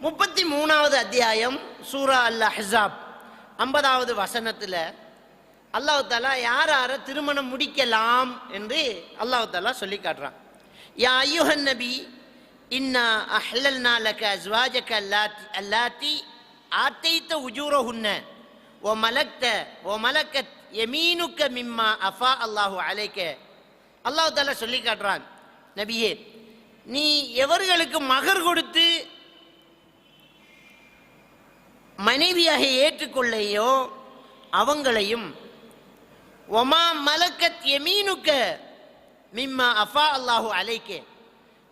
முப்பத்தி மூணாவது அத்தியாயம் சூரா அல் அஹாப் ஐம்பதாவது வசனத்தில் அல்லாஹ் தாலா யார் யாரை திருமணம் முடிக்கலாம் என்று அல்லாஹ் தாலா சொல்லி காட்டுறான் யா ஐயுஹன் நபி இன்னா அஹ்லல் லக அஸ்வாஜக அல்லாத்தி அல்லாத்தி ஆத்தைத்த உஜூரஹுன்ன ஓ மலக்த ஓ மலக்கத் எமீனுக்க மிம்மா அஃபா அல்லாஹு அலைக்க. அல்லாஹ் தாலா சொல்லி காட்டுறான் நபியே நீ எவர்களுக்கு மகர் கொடுத்து மனைவியாக ஏற்றுக்கொள்ளையோ அவங்களையும் ஒமா மலக்கத் எமீனுக்க மிம்மா அஃபா அல்லாஹு அலைக்கே.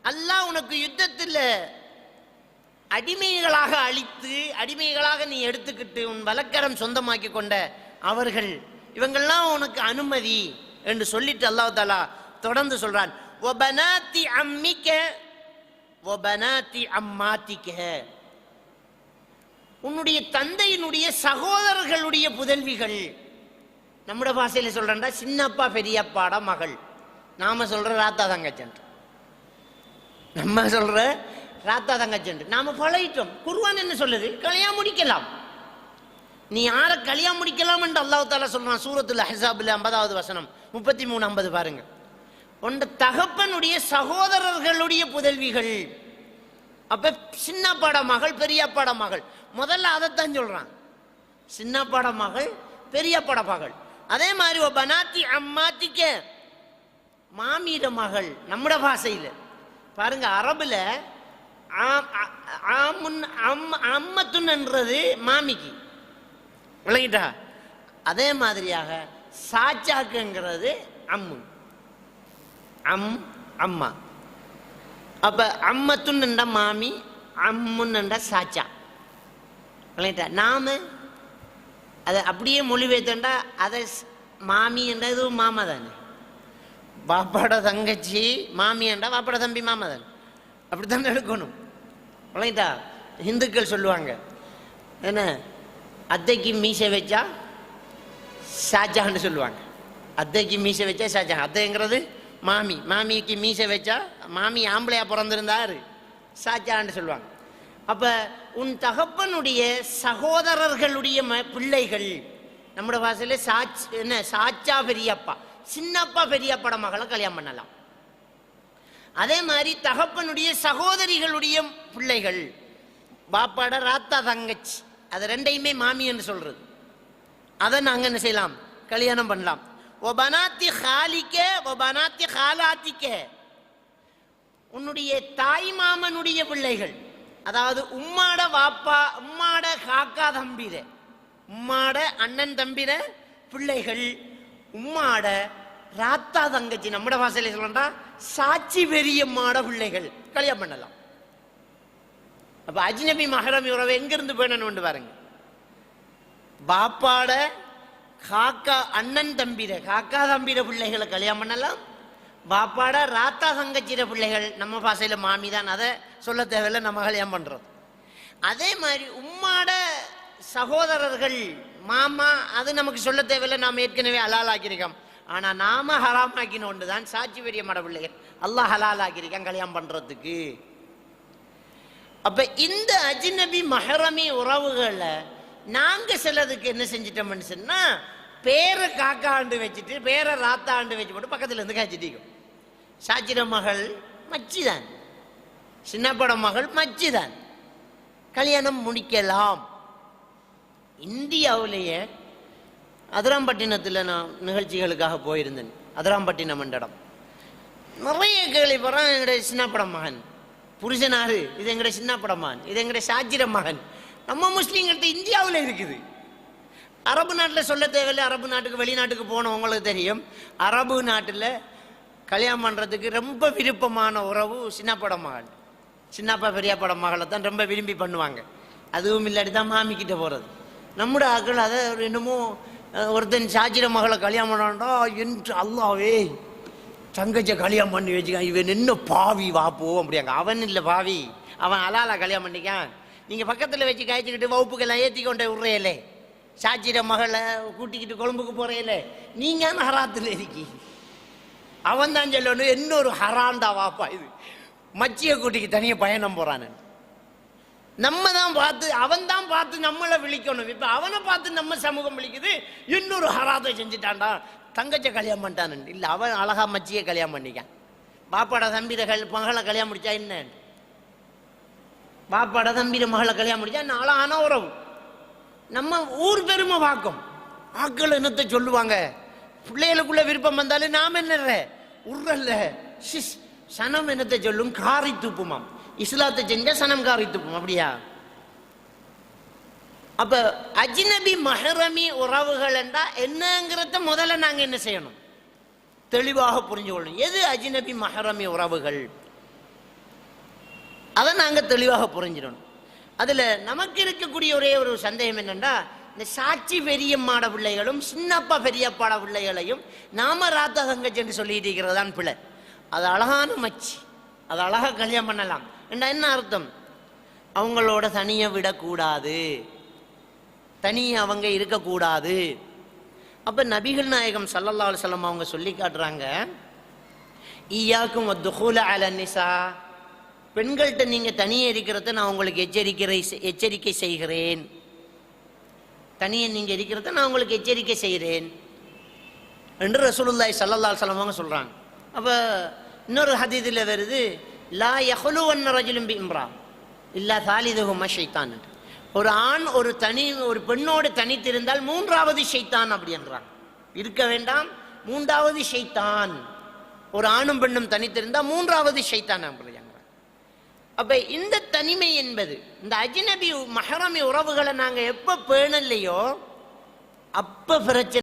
அல்லாஹ் உனக்கு யுத்தத்தில் அடிமைகளாக அழித்து அடிமைகளாக நீ எடுத்துக்கிட்டு உன் வலக்கரம் சொந்தமாக்கி கொண்ட அவர்கள் இவங்கெல்லாம் உனக்கு அனுமதி என்று சொல்லிட்டு அல்லாஹ் தாலா தொடர்ந்து சொல்றான். ஒபனாத்தி அம்மிக்க ஒபனாத்தி அம்மாத்திக்க. உன்னுடைய தந்தையினுடைய சகோதரர்களுடைய புதல்விகள். நம்முடைய பாஷையில் சொல்கிறேன்டா சின்னப்பா பெரியப்பாட மகள். நாம சொல்ற ராத்தா தங்கச்சன்று நம்ம சொல்ற ராத்தா தங்கச்சன்று நாம பழகிட்டோம். குருவான் என்ன சொல்லுது? கல்யாணம் முடிக்கலாம். நீ யாரை கல்யாணம் முடிக்கலாம் என்று அல்லாஹ் தாலா சொல்றான். சூரத்துல ஹிசாபுல ஐம்பதாவது வசனம். முப்பத்தி மூணு ஐம்பது பாருங்க. உன் தகப்பனுடைய சகோதரர்களுடைய புதல்விகள். அப்ப சின்னப்பாட மகள் பெரியப்பாட மகள் முதல்ல அதைத்தான் சொல்றான். சின்னப்பாட மகள் பெரியப்பாட மகள் அதே மாதிரி பனாத்தி அம்மாத்திக்க மாமியிட மகள் நம்மட பாஷையில். பாருங்க அரபில் ஆம், அம் அம்மத்துன்ன்றது மாமிக்கு. விளங்கிட்டா? அதே மாதிரியாக சாச்சாக்குங்கிறது அம்மு அம் அம்மா. அப்போ அம்மத்துன்னுண்ட மாமி அம்முன்னுண்ட சாச்சா. விளங்கிட்டா நாம அதை அப்படியே மொழிபெயர்த்தா அதை ஸ்- மாமி என்றது மாமா தானே. பாப்பாட தங்கச்சி மாமி என்றா பாப்பாட தம்பி மாமா தானே. அப்படித்தான் எடுக்கணும். விளங்கிட்டா இந்துக்கள் சொல்லுவாங்க என்ன? அத்தைக்கு மீசை வச்சா ஷாஜான்னு சொல்லுவாங்க. அத்தைக்கு மீசை வச்சா ஷாஜஹான் அத்தைங்கிறது மாமி மாமிக்கு மீசை வச்சா மாமி ஆம்பளையா பிறந்திருந்தாரு. சாச்சான்னு சொல்லுவாங்க. அப்ப உன் தகப்பனுடைய சகோதரர்களுடைய ம பிள்ளைகள் நம்மளோட பாஷையில சாச் என்ன சாச்சா பெரியப்பா சின்னப்பா பெரியப்பாட மகளை கல்யாணம் பண்ணலாம். அதே மாதிரி தகப்பனுடைய சகோதரிகளுடைய பிள்ளைகள் பாப்பாட ராத்தா தங்கச்சி அது ரெண்டையுமே மாமி என்று சொல்றது. அதை நாங்கள் என்ன செய்யலாம்? கல்யாணம் பண்ணலாம். ஒபனாத்தி ஹாலிக்க ஒபனாத்தி ஹாலாத்திக்கே உன்னுடைய தாய் மாமனுடைய பிள்ளைகள் அதாவது உம்மாட வாப்பா உம்மாட காக்கா தம்பிர உம்மாட அண்ணன் தம்பிர பிள்ளைகள் உம்மாட ராத்தா தங்கச்சி நம்மட பாசையில சொல்றா சாட்சி பெரியம்மாட பிள்ளைகள். கல்யாணம் பண்ணலாம். அப்ப அஜ்னபி மகரம் இவரவை எங்கிருந்து வேணும்னு பாருங்க. பாப்பாட காக்கா அண்ணன் தம்பிர காக்கா தம்பிர பிள்ளைகளை கல்யாணம் பண்ணலாம். பாப்பாட ராத்தா தங்கச்சிர பிள்ளைகள் நம்ம பாசையில மாமி தான். அதை சொல்ல தேவையில்லை நம்ம கல்யாணம் பண்றோம் அதே மாதிரி உம்மாட சகோதரர்கள் மாமா அது நமக்கு சொல்ல தேவையில்லை. நாம் ஏற்கனவே அலால் ஆக்கியிருக்கோம். ஆனா நாம ஹராம் ஆக்கினோண்டு தான் சாட்சி பெரிய மட பிள்ளைகள். அல்லாஹ் ஹலால் ஆக்கியிருக்கான் கல்யாணம் பண்றதுக்கு. அப்போ இந்த அஜ்னபி மஹரமி உறவுகளை நாங்க சிலதுக்கு என்ன செஞ்சிட்டோம்னு சொன்னா பேரை காக்கா ஆண்டு வச்சுட்டு பேரை ராத்தா ஆண்டு வச்சு போட்டு பக்கத்துல இருந்து காய்ச்சிட்டிக்கும் சாச்சிர மகள் மச்சிதான். சின்னப்பட மகள் மச்சிதான். கல்யாணம் முடிக்கலாம். இந்தியாவிலேயே அதிராம்பட்டினத்தில் நான் நிகழ்ச்சிகளுக்காக போயிருந்தேன். அதிராம்பட்டினம் மண்டடம். நிறைய கேள்விப்படுறேன் எங்களுடைய சின்னப்பட மகன். புருஷனாரு இது எங்களுடைய சின்னப்பட மகன். இது எங்களுடைய சாச்சிர மகன். நம்ம முஸ்லீம்கிட்ட இந்தியாவில் இருக்குது. அரபு நாட்டில் சொல்ல தேவையில்லை. அரபு நாட்டுக்கு வெளிநாட்டுக்கு போனவங்களுக்கு தெரியும். அரபு நாட்டில் கல்யாணம் பண்ணுறதுக்கு ரொம்ப விருப்பமான உறவு சின்னப்பட மகள். சின்னப்பா பெரியப்பட மகளை தான் ரொம்ப விரும்பி பண்ணுவாங்க. அதுவும் இல்லாட்டி தான் மாமிக்கிட்ட போகிறது நம்முடைய ஆக்கள் அதை என்னமோ ஒருத்தன் சாஜிர மகளை கல்யாணம் பண்ணாண்டா என்று அல்லாவே தங்கச்ச கல்யாணம் பண்ணி வச்சுக்கான். இவன் என்ன பாவி வா அப்படியாங்க. அவன் இல்லை பாவி. அவன் அலாலா கல்யாணம் பண்ணிக்கான். நீங்கள் பக்கத்தில் வச்சு காய்ச்சிக்கிட்டு வகுப்புக்கெல்லாம் ஏற்றி கொண்டே விட்றையிலே சாச்சிர மகளை கூட்டிக்கிட்டு கொழும்புக்கு போறையிலே நீங்கள் ஹராத்தில் இருக்கி அவன் தான் சொல்லணும் இன்னொரு ஹராண்டா வாப்பா இது மச்சிய கூட்டிக்கு தனியாக பயணம் போறானு நம்ம தான் பார்த்து அவன் தான் பார்த்து நம்மளை விழிக்கணும் இப்போ அவனை பார்த்து நம்ம சமூகம் விழிக்குது இன்னொரு ஹராத்தை செஞ்சுட்டான்டா தங்கச்ச கல்யாணம் பண்ணிட்டான் இல்லை அவன் அழகா மச்சியை கல்யாணம் பண்ணிக்கான் பாப்பாட தம்பிர கல் மகளை கல்யாணம் முடிச்சா என்ன பாப்பாட தம்பி மகளை கல்யாணம் முடிச்சா நாளான உறவு. நம்ம ஊர் பெருமை பார்க்கும். ஆக்கள் என்னத்தை சொல்லுவாங்க? பிள்ளைகளுக்குள்ள விருப்பம் வந்தாலும் நாம் என்ன உருல்ல சிஸ் சனம் என்னத்தை சொல்லும்? காரி துப்புமாம். இஸ்லாத்தை செஞ்ச சனம் காரி துப்பும். அப்படியா? அப்ப அஜ்னபி மஹரமி உறவுகள் என்றா என்னங்கிறத முதல்ல நாங்க என்ன செய்யணும்? தெளிவாக புரிஞ்சு கொள்ளணும் எது அஜ்னபி மஹரமி உறவுகள்? அதை நாங்கள் தெளிவாக புரிஞ்சிடணும். அதில் நமக்கு இருக்கக்கூடிய ஒரே ஒரு சந்தேகம் என்னென்னா இந்த சாட்சி பெரியம்மாட பிள்ளைகளும் சின்னப்பா பெரியப்பாட பிள்ளைகளையும் நாம ராத்தா தங்கச்சி என்று சொல்லிட்டு இருக்கிறது தான் பிள்ளை அது அழகான மச்சி. அது அழகாக கல்யாணம் பண்ணலாம். என்றா என்ன அர்த்தம்? அவங்களோட தனியை விடக்கூடாது. தனியே அவங்க இருக்கக்கூடாது. அப்போ நபிகள் நாயகம் சல்லல்லா அலுவலம் அவங்க சொல்லி காட்டுறாங்க ஈயாக்கும் துஹூல அல நிசா. பெண்கள்கிட்ட நீங்க தனியே இருக்கிறத நான் உங்களுக்கு எச்சரிக்கை எச்சரிக்கை செய்கிறேன். தனியே நீங்க இருக்கிறத நான் உங்களுக்கு எச்சரிக்கை செய்கிறேன். என்று ரசூலுல்லாய் சல்லல்லால் சலமாக சொல்றாங்க. அப்ப இன்னொரு ஹதீதில் வருது லா யஹ்லுவன் ரஜுலும் பி இம்ரா. இல்லா தாலிதகுமா ஷைத்தான். ஒரு ஆண் ஒரு தனி ஒரு பெண்ணோடு தனித்திருந்தால் மூன்றாவது ஷைத்தான் அப்படி என்றான் இருக்க வேண்டாம் மூன்றாவது ஷைத்தான். ஒரு ஆணும் பெண்ணும் தனித்திருந்தால் மூன்றாவது ஷைத்தான் அப்படி. அப்ப இந்த தனிமை என்பது இந்த அஜ்னபி மஹரமி உறவுகளை நாங்க எப்ப பேணலையோ அப்ப பிரச்சனை